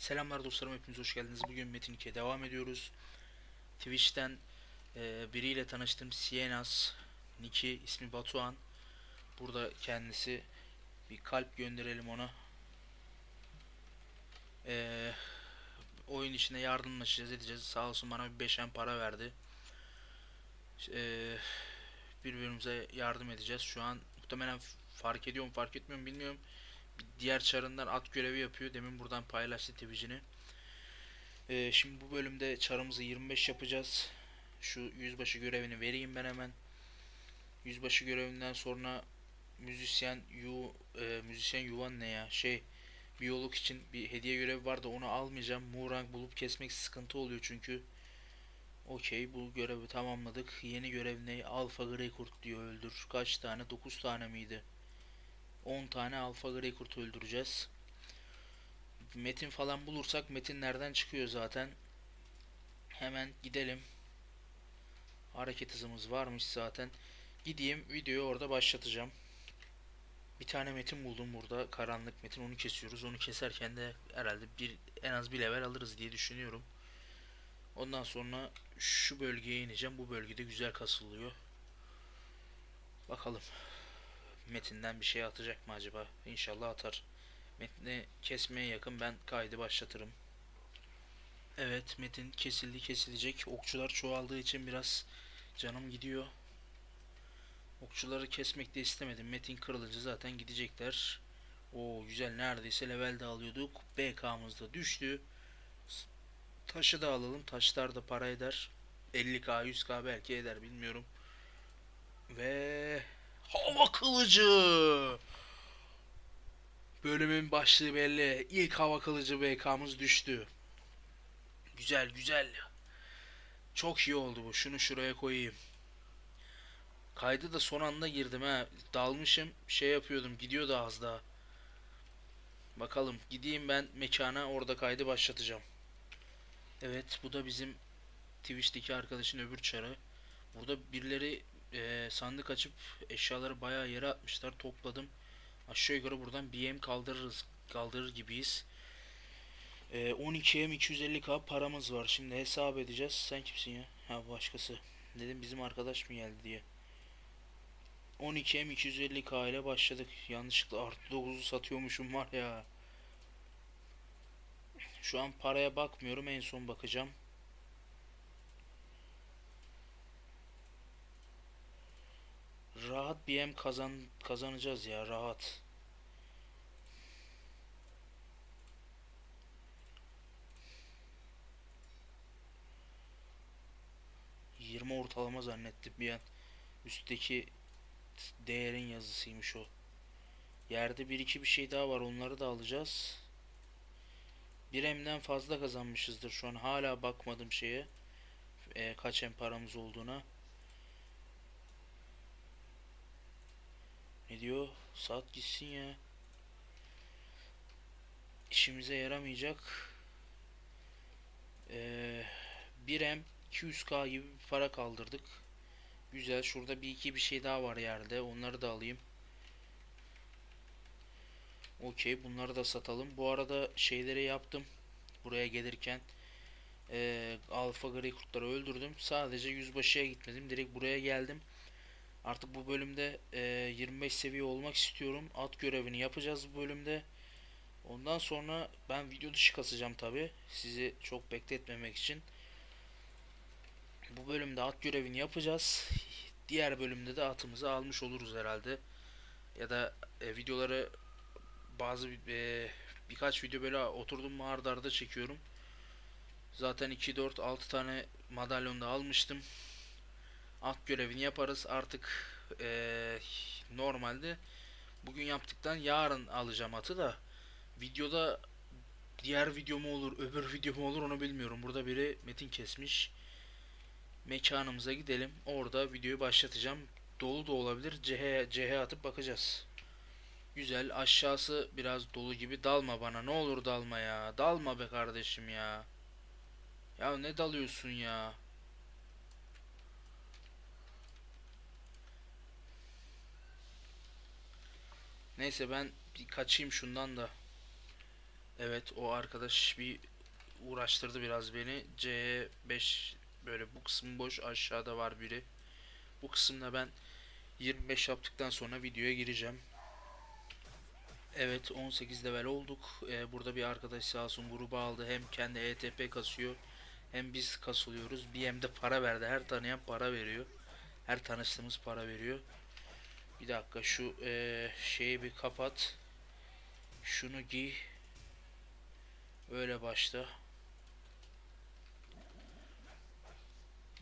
Selamlar dostlarım hepiniz hoş geldiniz. Bugün Metin 2'ye devam ediyoruz. Twitch'ten e, biriyle tanıştım. Sienas. Niki ismi Batuhan. Burada kendisi. Bir kalp gönderelim ona. E, oyun içinde yardımlaşacağız edeceğiz. Sağ olsun bana bir beşen para verdi. E, birbirimize yardım edeceğiz. Şu an muhtemelen fark ediyor mu fark etmiyor mu bilmiyorum diğer çarından at görevi yapıyor. Demin buradan paylaştı Twitch'ini. Ee, şimdi bu bölümde çarımızı 25 yapacağız. Şu yüzbaşı görevini vereyim ben hemen. Yüzbaşı görevinden sonra müzisyen yu e, müzisyen yuvan ne ya şey biyolog için bir hediye görevi vardı onu almayacağım. Murang bulup kesmek sıkıntı oluyor çünkü. Okey bu görevi tamamladık. Yeni görev ne? Alfa Grey Kurt diyor öldür. Kaç tane? 9 tane miydi? 10 tane alfa grey kurt öldüreceğiz. Metin falan bulursak metin nereden çıkıyor zaten. Hemen gidelim. Hareket hızımız varmış zaten. Gideyim videoyu orada başlatacağım. Bir tane metin buldum burada. Karanlık metin. Onu kesiyoruz. Onu keserken de herhalde bir en az bir level alırız diye düşünüyorum. Ondan sonra şu bölgeye ineceğim. Bu bölgede güzel kasılıyor. Bakalım. Metin'den bir şey atacak mı acaba? İnşallah atar. Metni kesmeye yakın ben kaydı başlatırım. Evet Metin kesildi kesilecek. Okçular çoğaldığı için biraz canım gidiyor. Okçuları kesmek de istemedim. Metin kırılınca zaten gidecekler. O güzel neredeyse level de alıyorduk. BK'mız da düştü. Taşı da alalım. Taşlar da para eder. 50k 100k belki eder bilmiyorum. Ve Hava kılıcı. Bölümün başlığı belli. İlk hava kılıcı BK'mız düştü. Güzel güzel. Çok iyi oldu bu. Şunu şuraya koyayım. Kaydı da son anda girdim ha. Dalmışım. Şey yapıyordum. Gidiyordu az daha. Bakalım. Gideyim ben mekana. Orada kaydı başlatacağım. Evet. Bu da bizim Twitch'teki arkadaşın öbür çarı. Burada birileri e, sandık açıp eşyaları bayağı yere atmışlar. Topladım. Aşağı yukarı buradan BM kaldırırız. Kaldırır gibiyiz. E, 12M 250k paramız var. Şimdi hesap edeceğiz. Sen kimsin ya? Ha başkası. Dedim bizim arkadaş mı geldi diye. 12M 250k ile başladık. Yanlışlıkla artı 9'u satıyormuşum var ya. Şu an paraya bakmıyorum. En son bakacağım. Rahat BM kazan kazanacağız ya rahat. Yirmi ortalama zannettim bir an. Üstteki değerin yazısıymış o. Yerde bir iki bir şey daha var onları da alacağız. Bir emden fazla kazanmışızdır şu an. Hala bakmadım şeye. E, kaç em paramız olduğuna. Ne diyor? Saat gitsin ya. İşimize yaramayacak. Ee, 1M 200k gibi bir para kaldırdık. Güzel. Şurada bir iki bir şey daha var yerde. Onları da alayım. Okey. Bunları da satalım. Bu arada şeyleri yaptım. Buraya gelirken e, alfa gri kurtları öldürdüm. Sadece yüzbaşıya gitmedim. Direkt buraya geldim. Artık bu bölümde e, 25 seviye olmak istiyorum. At görevini yapacağız bu bölümde. Ondan sonra ben video dışı kasacağım tabi. Sizi çok bekletmemek için. Bu bölümde at görevini yapacağız. Diğer bölümde de atımızı almış oluruz herhalde. Ya da e, videoları bazı e, birkaç video böyle oturdum mu çekiyorum. Zaten 2 4 6 tane madalyon da almıştım at görevini yaparız. Artık ee, normalde bugün yaptıktan yarın alacağım atı da videoda diğer video mu olur öbür video mu olur onu bilmiyorum. Burada biri metin kesmiş. Mekanımıza gidelim. Orada videoyu başlatacağım. Dolu da olabilir. CH, CH atıp bakacağız. Güzel. Aşağısı biraz dolu gibi. Dalma bana. Ne olur dalma ya. Dalma be kardeşim ya. Ya ne dalıyorsun ya? Neyse ben bir kaçayım şundan da. Evet o arkadaş bir uğraştırdı biraz beni. C5 böyle bu kısmı boş aşağıda var biri. Bu kısımda ben 25 yaptıktan sonra videoya gireceğim. Evet 18 level olduk. Ee, burada bir arkadaş sağ olsun grubu aldı. Hem kendi ETP kasıyor hem biz kasılıyoruz. Bir hem de para verdi. Her tanıyan para veriyor. Her tanıştığımız para veriyor. Bir dakika şu eee, şeyi bir kapat. Şunu giy. Öyle başla.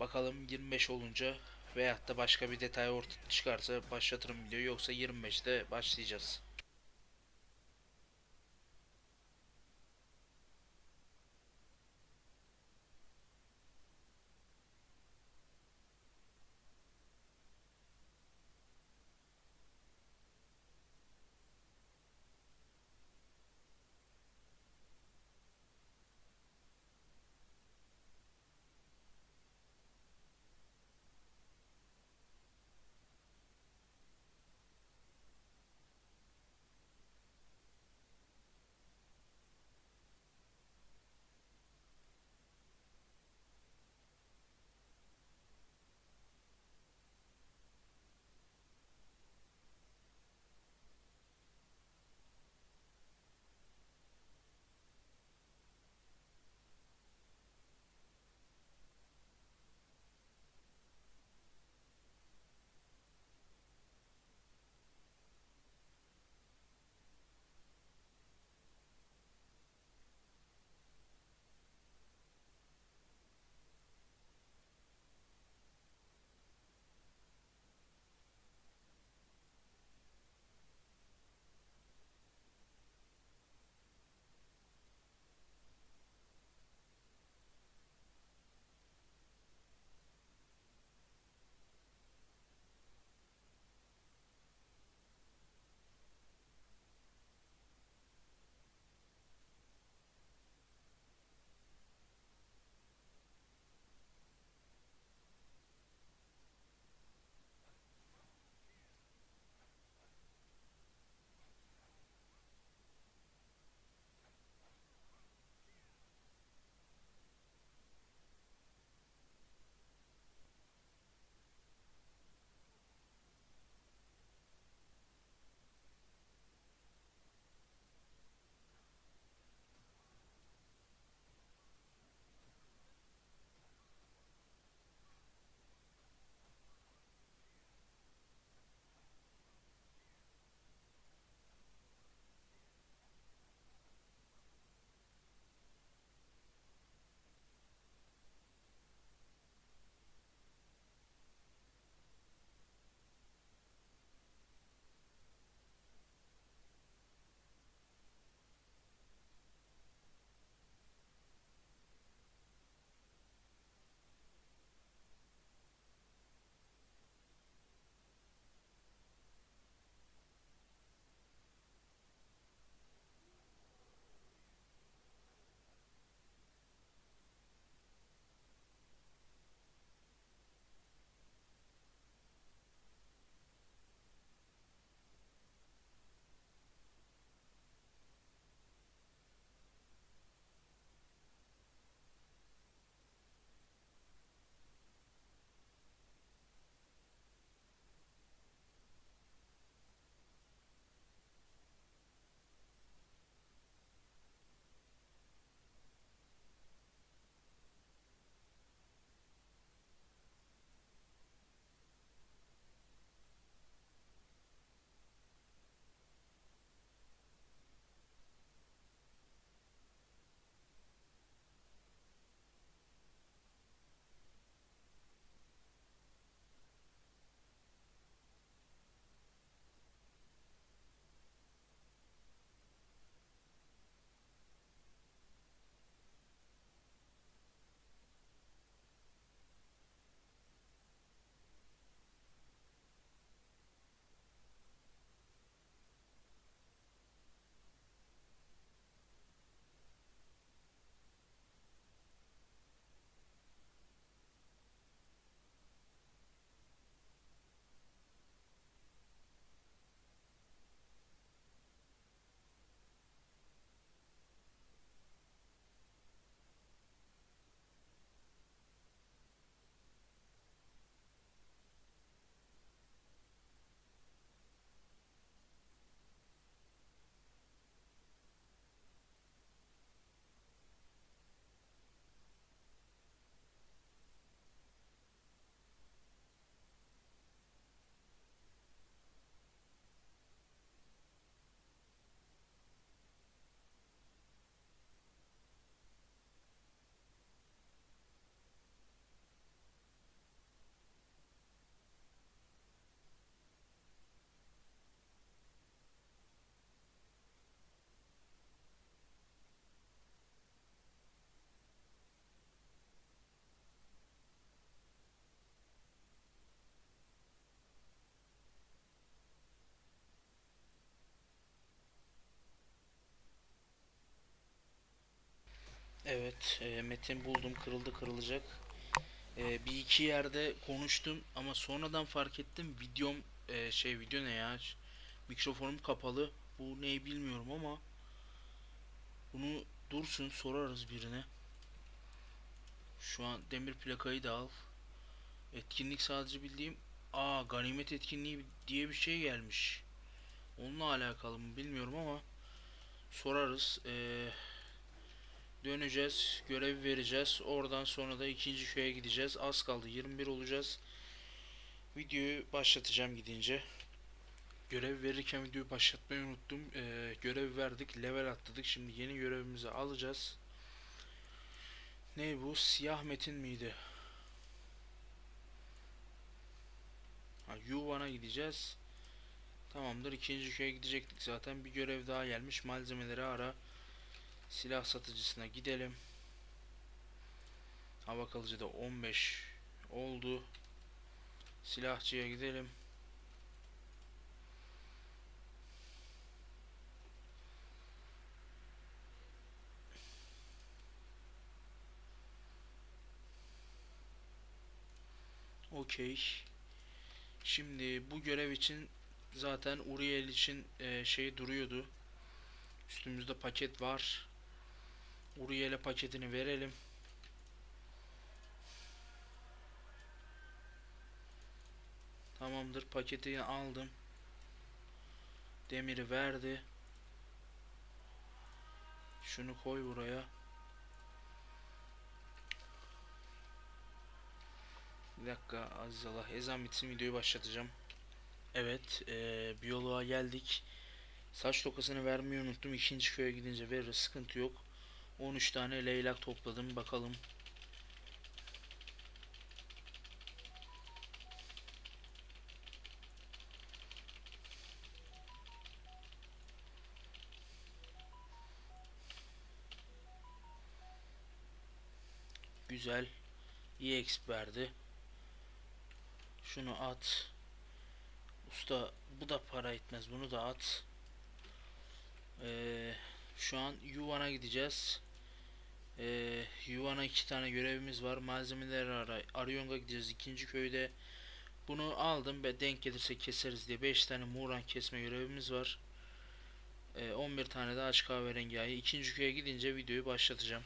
Bakalım 25 olunca veyahut da başka bir detay ortaya çıkarsa başlatırım videoyu yoksa 25'te başlayacağız. Evet, e, metin buldum. Kırıldı kırılacak. E, bir iki yerde konuştum ama sonradan fark ettim. Videom e, şey video ne ya? Mikrofonum kapalı. Bu neyi bilmiyorum ama bunu dursun sorarız birine. Şu an demir plakayı da al. Etkinlik sadece bildiğim Aa ganimet etkinliği diye bir şey gelmiş. Onunla alakalı mı bilmiyorum ama sorarız. Ee, döneceğiz. Görev vereceğiz. Oradan sonra da ikinci köye gideceğiz. Az kaldı. 21 olacağız. Videoyu başlatacağım gidince. Görev verirken videoyu başlatmayı unuttum. Ee, görev verdik. Level atladık. Şimdi yeni görevimizi alacağız. Ne bu? Siyah metin miydi? Ha, Yuvan'a gideceğiz. Tamamdır. ikinci köye gidecektik zaten. Bir görev daha gelmiş. Malzemeleri ara. Silah satıcısına gidelim. Hava kalıcı da 15 oldu. Silahçıya gidelim. Okey. Şimdi bu görev için zaten Uriel için e, şey duruyordu. Üstümüzde paket var. Uriel'e paketini verelim. Tamamdır paketi aldım. Demiri verdi. Şunu koy buraya. Bir dakika azizallah ezan bitsin videoyu başlatacağım. Evet eee biyoloğa geldik. Saç tokasını vermeyi unuttum. İkinci köye gidince veririz sıkıntı yok. 13 tane leylak topladım bakalım. Güzel. EX verdi. Şunu at. Usta bu da para etmez. Bunu da at. Ee, şu an Yuvan'a gideceğiz. Ee, Yuvan'a iki tane görevimiz var. Malzemeleri ara. Aryong'a gideceğiz. ikinci köyde bunu aldım ve denk gelirse keseriz diye 5 tane Muran kesme görevimiz var. Ee, 11 tane de aç kahverengi ayı. İkinci köye gidince videoyu başlatacağım.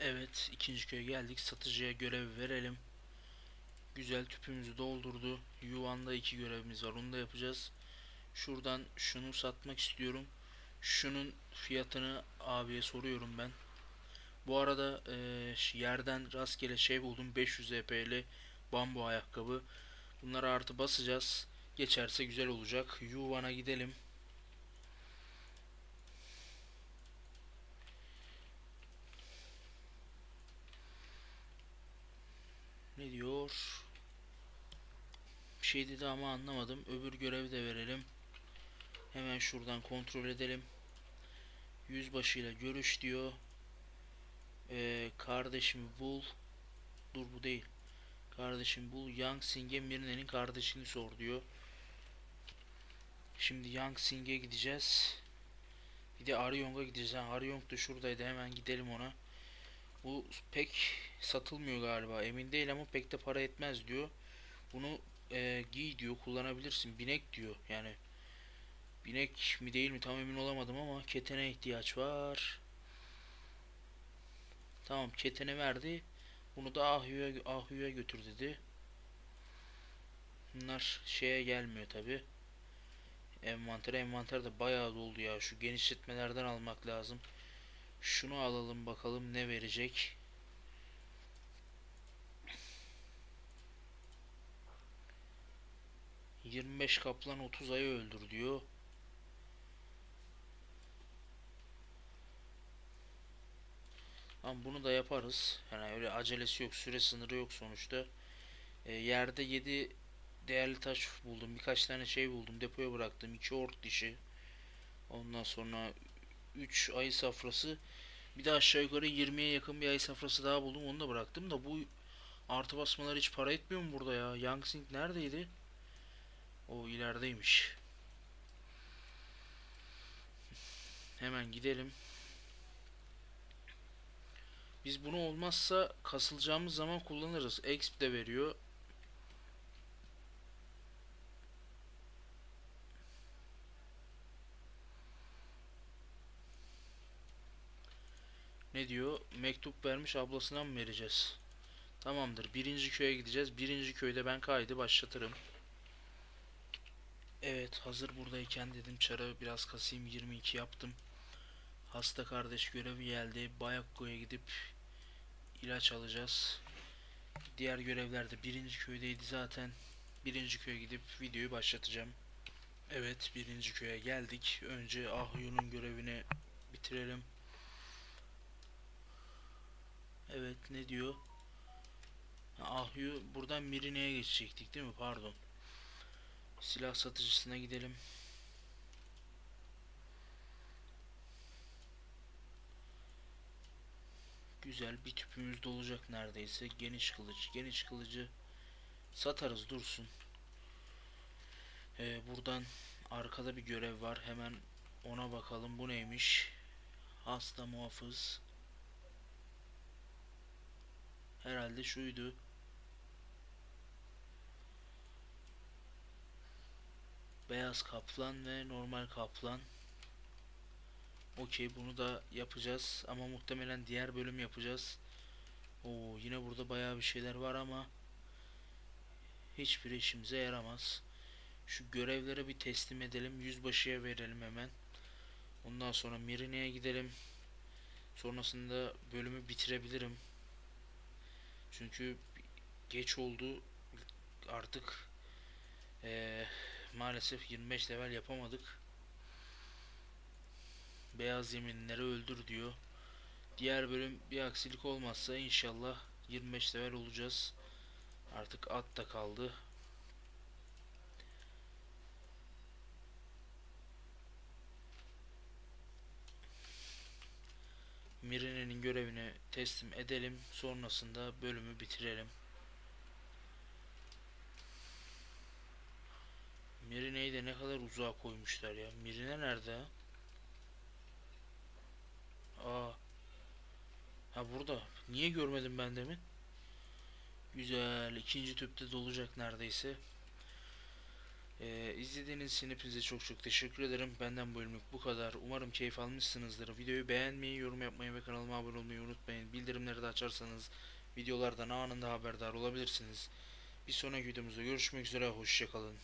Evet, ikinci köye geldik. Satıcıya görev verelim. Güzel tüpümüzü doldurdu. Yuvan'da iki görevimiz var. Onu da yapacağız. Şuradan şunu satmak istiyorum. Şunun fiyatını abiye soruyorum ben. Bu arada eee, yerden rastgele şey buldum. 500 EP'li bambu ayakkabı. Bunlara artı basacağız. Geçerse güzel olacak. Yuvan'a gidelim. Ne diyor? Bir şey dedi ama anlamadım. Öbür görevi de verelim. Hemen şuradan kontrol edelim. Yüzbaşıyla görüş diyor. Ee, kardeşimi bul. Dur bu değil. Kardeşim bul. Yang Sing'e Mirne'nin kardeşini sor diyor. Şimdi Yang Sing'e gideceğiz. Bir de Aryong'a gideceğiz. Ha, Aryong da şuradaydı. Hemen gidelim ona. Bu pek satılmıyor galiba. Emin değil ama pek de para etmez diyor. Bunu e, giy diyor. Kullanabilirsin. Binek diyor. Yani binek mi değil mi tam emin olamadım ama ketene ihtiyaç var. Tamam ketene verdi. Bunu da Ahyu'ya Ahyu'ya götür dedi. Bunlar şeye gelmiyor tabi. Envanter envanter de bayağı doldu ya. Şu genişletmelerden almak lazım. Şunu alalım bakalım ne verecek. ...25 kaplan 30 ayı öldür diyor. Ama bunu da yaparız. Yani öyle acelesi yok, süre sınırı yok sonuçta. E, yerde 7 değerli taş buldum. Birkaç tane şey buldum. Depoya bıraktım. 2 ort dişi. Ondan sonra 3 ayı safrası. Bir de aşağı yukarı 20'ye yakın bir ayı safrası daha buldum. Onu da bıraktım da bu artı basmalar hiç para etmiyor mu burada ya? Yangsing neredeydi? O ilerideymiş. Hemen gidelim. Biz bunu olmazsa kasılacağımız zaman kullanırız. Exp de veriyor. Ne diyor? Mektup vermiş ablasına mı vereceğiz? Tamamdır. Birinci köye gideceğiz. Birinci köyde ben kaydı başlatırım. Evet hazır buradayken dedim çarı biraz kasayım 22 yaptım. Hasta kardeş görevi geldi. Bayakko'ya gidip ilaç alacağız. Diğer görevler de birinci köydeydi zaten. Birinci köye gidip videoyu başlatacağım. Evet birinci köye geldik. Önce Ahyu'nun görevini bitirelim. Evet ne diyor? Ahyu buradan Mirine'ye geçecektik değil mi? Pardon. Silah satıcısına gidelim. Güzel bir tüpümüz de olacak neredeyse. Geniş kılıç. Geniş kılıcı satarız dursun. Ee, buradan arkada bir görev var. Hemen ona bakalım. Bu neymiş? Hasta muhafız. Herhalde şuydu. Beyaz kaplan ve normal kaplan. Okey bunu da yapacağız ama muhtemelen diğer bölüm yapacağız. Oo yine burada bayağı bir şeyler var ama hiçbir işimize yaramaz. Şu görevleri bir teslim edelim. Yüzbaşıya verelim hemen. Ondan sonra Mirine'ye gidelim. Sonrasında bölümü bitirebilirim. Çünkü geç oldu. Artık eee, maalesef 25 level yapamadık. Beyaz yeminleri öldür diyor. Diğer bölüm bir aksilik olmazsa inşallah 25 level olacağız. Artık at da kaldı. Mirine'nin görevini teslim edelim. Sonrasında bölümü bitirelim. Mirine'yi de ne kadar uzağa koymuşlar ya. Mirine nerede? Aa. Ha burada. Niye görmedim ben demin? Güzel. İkinci tüpte dolacak neredeyse. Ee, izlediğiniz için hepinize çok çok teşekkür ederim. Benden bölümlük bu kadar. Umarım keyif almışsınızdır. Videoyu beğenmeyi, yorum yapmayı ve kanalıma abone olmayı unutmayın. Bildirimleri de açarsanız videolardan anında haberdar olabilirsiniz. Bir sonraki videomuzda görüşmek üzere. Hoşçakalın.